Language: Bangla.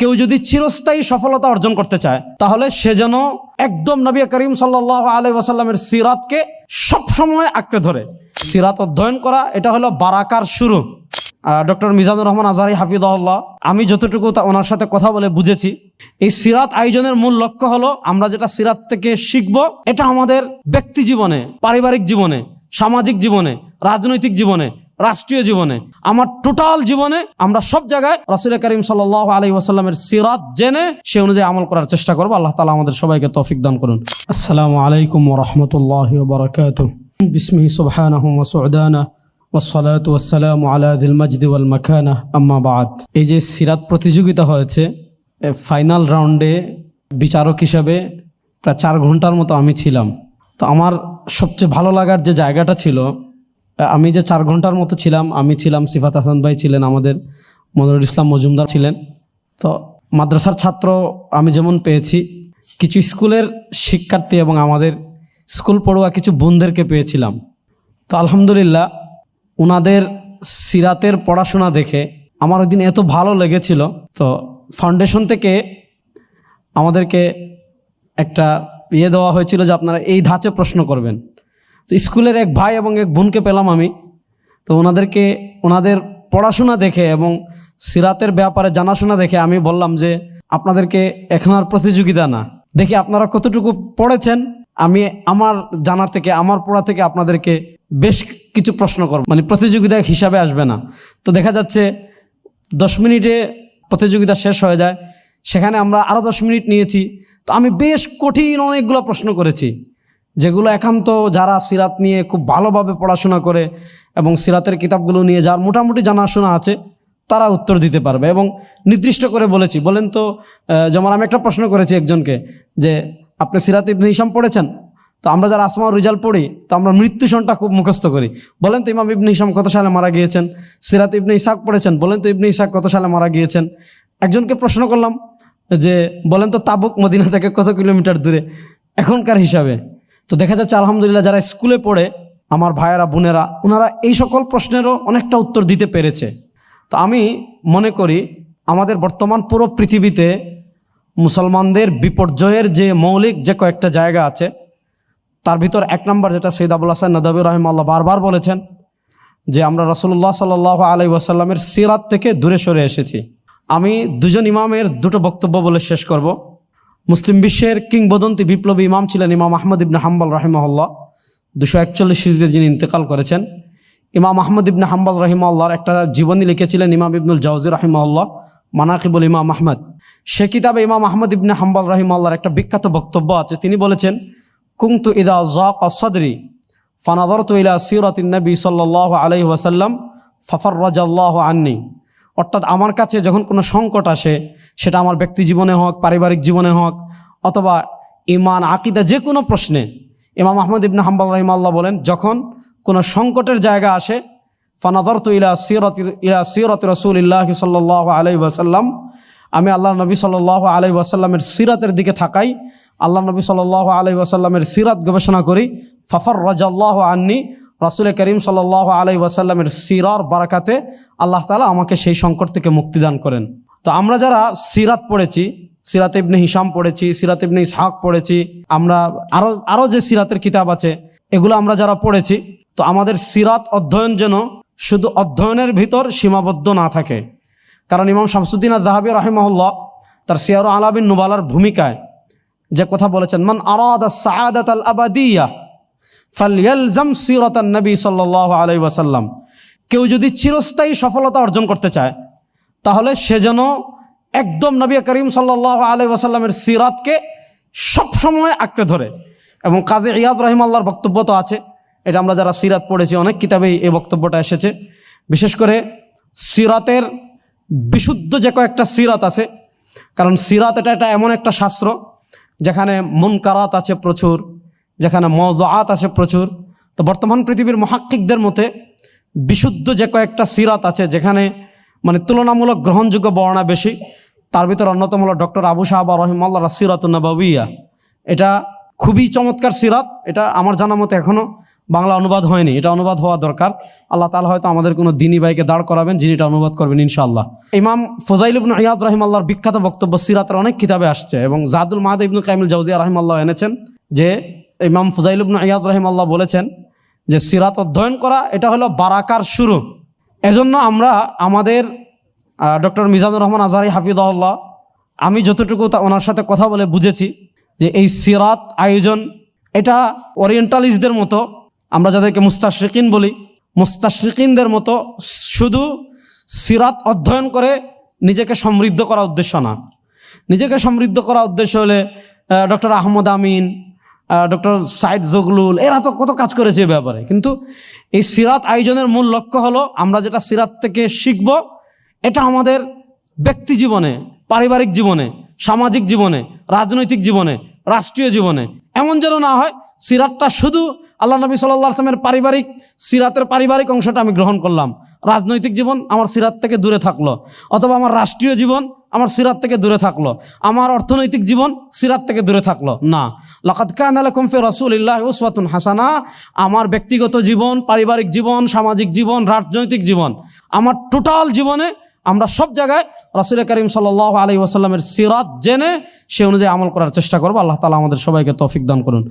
কেউ যদি চিরস্থায়ী সফলতা অর্জন করতে চায়, তাহলে সে যেন একদম নবী করিম সাল্লাহ ওয়াসাল্লামের সিরাতকে সবসময় আঁকড়ে ধরে। সিরাত অধ্যয়ন করা, এটা হলো বারাকার শুরু। ডক্টর মিজানুর রহমান আজহারি হাফিদাল্লাহ আমি যতটুকু তা ওনার সাথে কথা বলে বুঝেছি, এই সিরাত আয়োজনের মূল লক্ষ্য হলো আমরা যেটা সিরাত থেকে শিখব, এটা আমাদের ব্যক্তি জীবনে, পারিবারিক জীবনে, সামাজিক জীবনে, রাজনৈতিক জীবনে রাষ্ট্রীয় জীবনে, আমার টোটাল জীবনে আমরা সব জায়গায় রাসুল করিম সাল আলী ওয়াসাল্লামের সিরাত জেনে সে অনুযায়ী আমল করার চেষ্টা করব। আল্লাহ তালা আমাদের সবাইকে তৌফিক দান করুন। আসসালামু আলাইকুম রহমতুল্লাহ বরকাত বিসমি সুবহানাহু ওয়া সুদানা ওসলাত ওসালাম আলাদিল মজদি ওয়াল মাখানা আম্মা বাদ। এই যে সিরাত প্রতিযোগিতা হয়েছে ফাইনাল রাউন্ডে বিচারক হিসাবে প্রায় চার ঘণ্টার মতো আমি ছিলাম। তো আমার সবচেয়ে ভালো লাগার যে জায়গাটা ছিল আমি যে চার ঘণ্টার মতো ছিলাম, আমি ছিলাম সিফাত হাসান ভাই ছিলেন, আমাদের মনিরুল ইসলাম মজুমদার ছিলেন। তো মাদ্রাসার ছাত্র আমি যেমন পেয়েছি, কিছু স্কুলের শিক্ষার্থী এবং আমাদের স্কুল পড়ুয়া কিছু বোনদেরকে পেয়েছিলাম। তো আলহামদুলিল্লাহ ওনাদের সিরাতের পড়াশোনা দেখে আমার ওই দিন এত ভালো লেগেছিল। তো ফাউন্ডেশন থেকে আমাদেরকে একটা ইয়ে দেওয়া হয়েছিল যে আপনারা এই ধাঁচে প্রশ্ন করবেন। তো স্কুলের এক ভাই এবং এক বোনকে পেলাম আমি। তো ওনাদেরকে, ওনাদের পড়াশোনা দেখে এবং সিরাতের ব্যাপারে জানাশোনা দেখে আমি বললাম যে, আপনাদেরকে এখন আর প্রতিযোগিতা না। দেখি আপনারা কতটুকু পড়েছেন? আমি আমার জানা থেকে, আমার পড়া থেকে আপনাদেরকে বেশ কিছু প্রশ্ন করব। মানে প্রতিযোগিতা হিসাবে আসবে না। তো দেখা যাচ্ছে দশ মিনিটে প্রতিযোগিতা শেষ হয়ে যায়। সেখানে আমরা আরও দশ মিনিট নিয়েছি। তো আমি বেশ কঠিন অনেকগুলো প্রশ্ন করেছি। যেগুলো একান্ত যারা সিরাত নিয়ে খুব ভালোভাবে পড়াশোনা করে এবং সিরাতের কিতাবগুলো নিয়ে যার মোটামুটি জানাশোনা আছে, তারা উত্তর দিতে পারবে এবং নির্দিষ্ট করে বলেছি। বলেন তো যেমন আমি একটা প্রশ্ন করেছি একজনকে যে, আপনি সিরাত ইবনে হিসাম পড়েছেন? তো আমরা যারা আসমা রেজাল্ট পড়ি, তো আমরা মৃত্যু সনটা খুব মুখস্থ করি। বলেন তো, ইমাম ইবনে হিসাম কত সালে মারা গিয়েছেন? সিরাত ইবনে ইসাক পড়েছেন? বলেন তো, ইবনে ইসাক কত সালে মারা গিয়েছেন? একজনকে প্রশ্ন করলাম যে, বলেন তো, তাবুক মদিনা থেকে কত কিলোমিটার দূরে? এখনকার হিসাবে। তো দেখা যাচ্ছে, আলহামদুলিল্লাহ, যারা স্কুলে পড়ে, আমার ভাইয়েরা, বোনেরা, ওনারা এই সকল প্রশ্নেরও অনেকটা উত্তর দিতে পেরেছে। তো আমি মনে করি, আমাদের বর্তমান পুরো পৃথিবীতে মুসলমানদের বিপর্যয়ের যে মৌলিক যে কয়েকটা জায়গা আছে, তার ভিতর এক নম্বর যেটা সৈয়দ আবুল হাসান নদাবি রহমাল্লাহ বারবার বলেছেন যে আমরা রসুল্লাহ সাল আলাই ওয়াসাল্লামের সিরাত থেকে দূরে সরে এসেছি। আমি দুজন ইমামের দুটো বক্তব্য বলে শেষ করব। মুসলিম বিশ্বের কিংবদন্তি বিপ্লবী ইমাম ছিলেন ইমাম আহমদ ইবনে হাম্বল রাহিমাহুল্লাহ। দুশো একচল্লিশ সিরিজে যিনি ইন্তেকাল করেছেন, ইমাম আহমদ ইবনে হাম্বল রহিমাল্লাহর একটা জীবনী লিখেছিলেন ইমাম ইবনুল জাউজি রহিমাল্লাহ মানাকিবুল ইমাম আহমদ। সে কিতাবে ইমাম আহমদ ইবনে হাম্বল রহিমাল্লাহর একটা বিখ্যাত বক্তব্য আছে। তিনি বলেছেন কুংতু ইদা জাক সদরি ফানাদরতু ইলা সিরাতিন নবী সাল্লাল্লাহু আলাইহি ওয়াসাল্লাম, ফাফাররাজাল্লাহু আন্নি। অর্থাৎ আমার কাছে যখন কোনো সংকট আসে সেটা আমার ব্যক্তি জীবনে হোক, পারিবারিক জীবনে হোক, অথবা ইমান, আকিদা, যে কোনো প্রশ্নে ইমাম আহমদ ইবনে হাম্বাল রহিমাল্লাহ বলেন, যখন কোনো সংকটের জায়গা আসে ফানাদরতু ইলা সিরত ইলা সিরত রসুলিল্লাহ সাল্লাহ আলাই ওয়াসাল্লাম, আমি আল্লাহ নবী সাল্লাহ আলাই ওয়াসাল্লামের সিরাতের দিকে থাকাই আল্লাহ নবী সাল্লাহ আলাই ওয়াসাল্লামের সিরাত গবেষণা করি ফাফর রাজাল্লাহ আন্নি, রাসুল করিম সাল্লাহ আলাই ওয়াসাল্লামের সিরার বারাকাতে আল্লাহ তালা আমাকে সেই সংকট থেকে মুক্তিদান করেন। তো আমরা যারা সিরাত পড়েছি, সিরাত ইবনে হিসাম পড়েছি, সিরাত ইবনে ইসহাক পড়েছি, আমরা আরও আরও যে সিরাতের কিতাব আছে, এগুলো আমরা যারা পড়েছি, তো আমাদের সিরাত অধ্যয়ন যেন শুধু অধ্যয়নের ভিতর সীমাবদ্ধ না থাকে। কারণ ইমাম শামসুদ্দিন আদাহাবি রাহিমহল্লা তার সিয়ার আলাবিন নুবালার ভূমিকায় যে কথা বলেছেন, মান আরাদ নবী সাল্লাল্লাহু আলাইহি ওয়াসাল্লাম। কেউ যদি চিরস্থায়ী সফলতা অর্জন করতে চায় তাহলে সে যেন একদম নবী করিম আলাইহি ওয়াসাল্লামের সিরাতকে সবসময় আঁকড়ে ধরে। এবং কাজী ইয়াদ রহিমাল্লাহর বক্তব্য তো আছে। এটা আমরা যারা সিরাত পড়েছি, অনেক কিতাবেই এই বক্তব্যটা এসেছে। বিশেষ করে সিরাতের বিশুদ্ধ যে কয়েকটা সিরাত আছে, কারণ সিরাত এটা এটা এমন একটা শাস্ত্র, যেখানে মুনকারাত আছে প্রচুর, যেখানে মজাত আছে প্রচুর। তো বর্তমান পৃথিবীর মহাক্কিকদের মতে বিশুদ্ধ যে কয়েকটা সিরাত আছে, যেখানে মানে তুলনামূলক গ্রহণযোগ্য বর্ণনা বেশি। তার ভিতর অন্যতম হলো ডক্টর আবু সাহাবা রহিমাল্লাহ সিরাত নবাবিয়া এটা খুবই চমৎকার সিরাত, এটা আমার জানা মতো এখনও বাংলা অনুবাদ হয়নি। এটা অনুবাদ হওয়া দরকার। আল্লাহ তালা হয়তো আমাদের কোনো দিনী ভাইকে দাঁড় করাবেন, যিনি এটা অনুবাদ করবেন, ইনশাআল্লাহ। ইমাম ফজাইল ইবনু ইয়াদ রাহিম আল্লাহর বিখ্যাত বক্তব্য সিরাতের অনেক কিতাবে আসছে এবং জাদুল মাহাদ ইবনু কাইমুল জাউজিয়া রাহিম আল্লাহ এনেছেন, যে ইমাম ফজাইল ইবনু ইয়াদ রাহিম আল্লাহ বলেছেন যে সিরাত অধ্যয়ন করা, এটা হলো বারাকার শুরু। এজন্য আমরা আমাদের ডক্টর মিজানুর রহমান আজহারি হাফিদাল্লাহ আমি যতটুকু তা ওনার সাথে কথা বলে বুঝেছি যে এই সিরাত আয়োজন, এটা ওরিয়েন্টালিস্টদের মতো, আমরা যাদেরকে মুস্তাশরিকিন বলি, মুস্তাশরিকিনদের মতো শুধু সিরাত অধ্যয়ন করে নিজেকে সমৃদ্ধ করা উদ্দেশ্য না। নিজেকে সমৃদ্ধ করা উদ্দেশ্য হলে ডক্টর আহমদ আমিন ডক্টর সাইদ জগলুল, এরা তো কত কাজ করেছে এই ব্যাপারে। কিন্তু এই সিরাত আয়োজনের মূল লক্ষ্য হলো আমরা যেটা সিরাত থেকে শিখব, এটা আমাদের ব্যক্তি জীবনে, পারিবারিক জীবনে, সামাজিক জীবনে, রাজনৈতিক জীবনে, রাষ্ট্রীয় জীবনে। এমন যেন না হয় সিরাতটা শুধু আল্লাহ নবী সাল্লাহ আসলামের পারিবারিক, সিরাতের পারিবারিক অংশটা আমি গ্রহণ করলাম। রাজনৈতিক জীবন আমার সিরাত থেকে দূরে থাকল, অথবা আমার রাষ্ট্রীয় জীবন আমার সিরাত থেকে দূরে থাকল, আমার অর্থনৈতিক জীবন সিরাত থেকে দূরে থাকল। না। লাকাত কান আলাকুম ফি রাসূলিল্লাহ উসওয়াতুন হাসানা। আমার ব্যক্তিগত জীবন, পারিবারিক জীবন, সামাজিক জীবন, রাজনৈতিক জীবন, আমার টোটাল জীবনে আমরা সব জায়গায় রাসুল করিম সাল্লাহ আলী ওয়াসাল্লামের সিরাত জেনে সে অনুযায়ী আমল করার চেষ্টা করব। আল্লাহ তালা আমাদের সবাইকে তৌফিক দান করুন।